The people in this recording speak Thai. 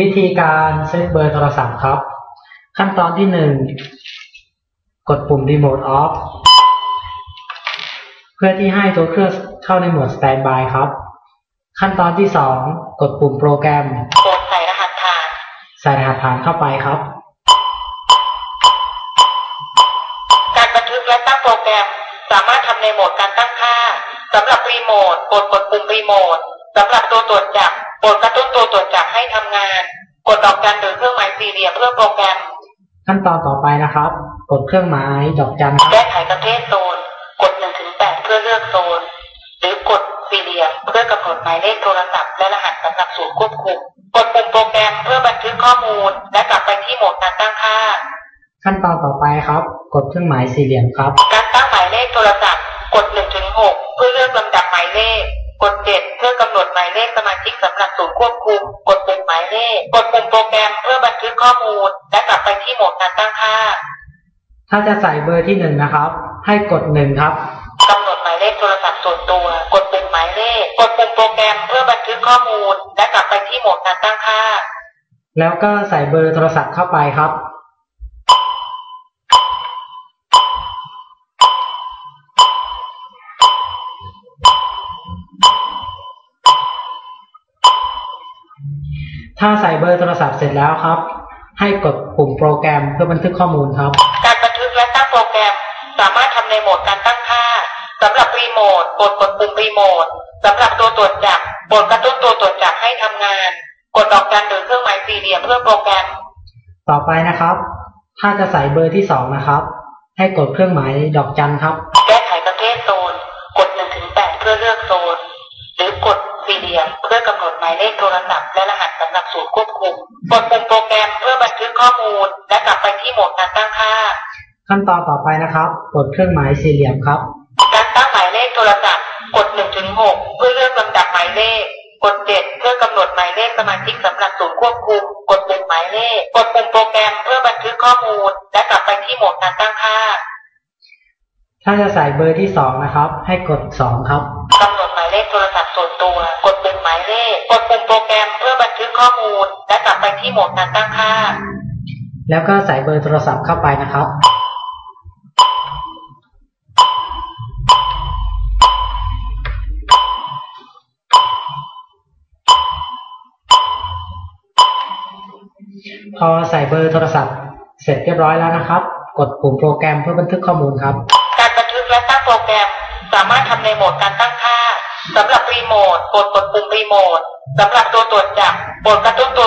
วิธีการเซตเบอร์โทรศัพท์ครับ ขั้นตอนที่หนึ่งกดปุ่ม Remote Off เพื่อที่ให้ตัวเครื่องเข้าในโหมด Standby ครับ ขั้นตอนที่สองกดปุ่มโปรแกรมกดใส่รหัสผ่าน ใส่รหัสผ่านเข้าไปครับ การบันทึกและตั้งโปรแกรม สามารถทำในโหมดการตั้งค่าสำหรับรีโมทกดกดปุ่มรีโมทสำหรับตัวตรวจจับกดกระตุ้น งาน กดดอกจันหรือเครื่องหมายสี่เหลี่ยมเพื่อโปรแกรม ขั้นตอนต่อไปนะครับ กดเครื่องหมายดอกจันครับแก้ไขประเภทโซน กด1ถึง8เพื่อเลือกโซน หรือกดสี่เหลี่ยมเพื่อกำหนดหมายเลขโทรศัพท์และรหัสสำหรับศูนย์ควบคุม กดปุ่มโปรแกรมเพื่อบันทึกข้อมูล และกลับไปที่โหมดการตั้งค่า ขั้นตอนต่อไปครับ กดเครื่องหมายสี่เหลี่ยมครับ การตั้งหมายเลขโทรศัพท์ กด1ถึง6เพื่อเลือก กด7เพื่อกำหนดหมายเลขสมาชิกสำหรับศูนย์ควบคุม กดปุ่มหมายเลข กดปุ่มโปรแกรมเพื่อบันทึกข้อมูล และกลับไปที่โหมดการตั้งค่า ถ้าจะใส่เบอร์ที่หนึ่งนะครับ ให้กดหนึ่งครับกำหนดหมายเลขโทรศัพท์ส่วนตัว กดปุ่มหมายเลข กดปุ่มโปรแกรมเพื่อบันทึกข้อมูล และกลับไปที่โหมดการตั้งค่า แล้วก็ใส่เบอร์โทรศัพท์เข้าไปครับ ถ้าใส่เบอร์โทรศัพท์เสร็จแล้วครับ ให้กดปุ่มโปรแกรมเพื่อบันทึกข้อมูลครับ การบันทึกและตั้งโปรแกรม สามารถทำในโหมดการตั้งค่าสำหรับรีโมทกดกดปุ่มรีโมทสำหรับตัวตรวจจับกดกระตุ้นตัวตรวจจับให้ทำงาน กดดอกจันหรือเครื่องหมายสี่เหลี่ยมเพื่อโปรแกรม ต่อไปนะครับ ถ้าจะใส่เบอร์ที่สองนะครับ ให้กดเครื่องหมายดอกจันครับ แก้ไขประเภทโซน กด1ถึง8เพื่อเลือกโซน หรือกด สี่เหลี่ยมเพื่อกำหนดหมายเลขโทรศัพท์และรหัสสำหรับศูนย์ควบคุมกดปุ่มโปรแกรมเพื่อบันทึกข้อมูล และกลับไปที่โหมดการตั้งค่า ขั้นตอนต่อไปนะครับกดเครื่องหมายสี่เหลี่ยมครับ การตั้งหมายเลขโทรศัพท์ กด1ถึง6เพื่อเลือกลำดับหมายเลข กด7เพื่อกำหนดหมายเลขสมาชิกสำหรับศูนย์ควบคุม กดปุ่มหมายเลข กดปุ่มโปรแกรมเพื่อบันทึกข้อมูล และกลับไปที่โหมดการตั้งค่า ถ้าจะใส่เบอร์ที่สองนะครับ ให้กดสองครับ ส่วนตัว กดปุ่มหมายเลข กดปุ่มโปรแกรมเพื่อบันทึกข้อมูล และกลับไปที่โหมดการตั้งค่า แล้วก็ใส่เบอร์โทรศัพท์เข้าไปนะครับพอใส่เบอร์โทรศัพท์เสร็จเรียบร้อยแล้วนะครับ กดปุ่มโปรแกรมเพื่อบันทึกข้อมูลครับ การบันทึกและตั้งโปรแกรมสามารถทำในโหมดการตั้งค่า สำหรับรีโมทกดกดปุ่มรีโมทสำหรับตัวตรวจจับกดกระตุ้นตัว